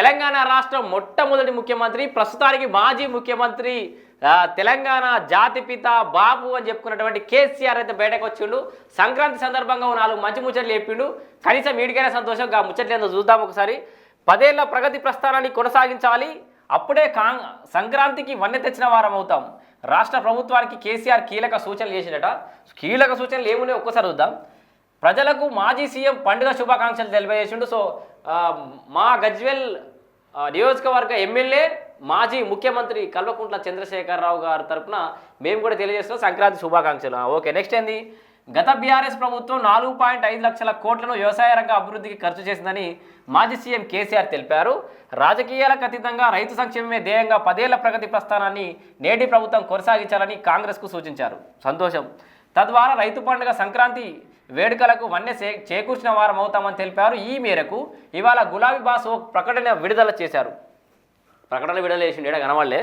తెలంగాణ రాష్ట్రం మొట్టమొదటి ముఖ్యమంత్రి ప్రస్తుతానికి మాజీ ముఖ్యమంత్రి తెలంగాణ జాతిపిత బాబు అని చెప్పుకున్నటువంటి కేసీఆర్ అయితే బయటకు వచ్చిండు. సంక్రాంతి సందర్భంగా నాలుగు మంచి ముచ్చట్లు చెప్పిండు. కనీసం వీడికైనా సంతోషం ఆ ముచ్చట్లు ఏందో చూద్దాం ఒకసారి. పదేళ్ళ ప్రగతి ప్రస్థానాన్ని కొనసాగించాలి. అప్పుడే కాంగ్ సంక్రాంతికి వన్నె తెచ్చిన వారం అవుతాం. రాష్ట్ర ప్రభుత్వానికి కేసీఆర్ కీలక సూచనలు చేసినట కీలక సూచనలు ఏమున్నాయి ఒక్కసారి చూద్దాం. ప్రజలకు మాజీ సీఎం పండుగ శుభాకాంక్షలు తెలియజేసిండు. సో మా గజ్వెల్ నియోజకవర్గ ఎమ్మెల్యే మాజీ ముఖ్యమంత్రి కల్వకుంట్ల చంద్రశేఖరరావు గారి తరపున మేము కూడా తెలియజేస్తున్నాం. సంక్రాంతి శుభాకాంక్షలు. ఓకే నెక్స్ట్ ఏంది? గత బీఆర్ఎస్ ప్రభుత్వం నాలుగు పాయింట్ ఐదు లక్షల కోట్లను వ్యవసాయ రంగ అభివృద్ధికి ఖర్చు చేసిందని మాజీ సీఎం కేసీఆర్ తెలిపారు. రాజకీయాలకు అతీతంగా రైతు సంక్షేమమే ధ్యేయంగా పదేళ్ళ ప్రగతి ప్రస్థానాన్ని నేటి ప్రభుత్వం కొనసాగించాలని కాంగ్రెస్కు సూచించారు. సంతోషం. తద్వారా రైతు పండుగ సంక్రాంతి వేడుకలకు వన్నె చేకూర్చిన వారం అవుతామని తెలిపారు. ఈ మేరకు ఇవాళ గులాబీ బాస్ ఓ ప్రకటన విడుదల చేశారు. ప్రకటన విడుదల చేసిండు ఈడ కనవాళ్ళే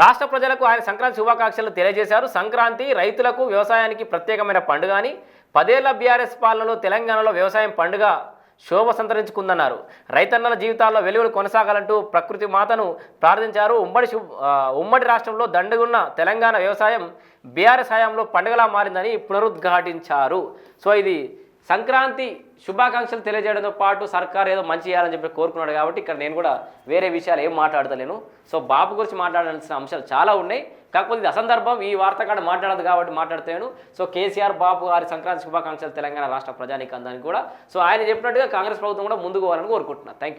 రాష్ట్ర ప్రజలకు ఆయన సంక్రాంతి శుభాకాంక్షలు తెలియజేశారు. సంక్రాంతి రైతులకు వ్యవసాయానికి ప్రత్యేకమైన పండుగ అని పదేళ్ళ బీఆర్ఎస్ పాలనలో తెలంగాణలో వ్యవసాయం పండుగ శోభ సంతరించుకుందన్నారు. రైతన్నల జీవితాల్లో వెలుగులు కొనసాగాలంటూ ప్రకృతి మాతను ప్రార్థించారు. ఉమ్మడి ఉమ్మడి రాష్ట్రంలో దండుగున్న తెలంగాణ వ్యవసాయం బీఆర్ఎస్ హయాంలో పండుగలా మారిందని పునరుద్ఘాటించారు. సో ఇది సంక్రాంతి శుభాకాంక్షలు తెలియజేయడంతో పాటు సర్కార్ ఏదో మంచి చేయాలని చెప్పి కోరుకున్నాడు కాబట్టి ఇక్కడ నేను కూడా వేరే విషయాలు ఏం మాట్లాడతలేను. సో బాబు గురించి మాట్లాడాల్సిన అంశాలు చాలా ఉన్నాయి. కాకపోతే ఇది అసందర్భం. ఈ వార్త కాడ మాట్లాడదు కాబట్టి మాట్లాడతాను సో కేసీఆర్ బాబు గారి సంక్రాంతి శుభాకాంక్షలు తెలంగాణ రాష్ట్ర ప్రజానికి కూడా. సో ఆయన చెప్పినట్టుగా కాంగ్రెస్ ప్రభుత్వం కూడా ముందుకు పోవాలని కోరుకుంటున్నాను థ్యాంక్ యూ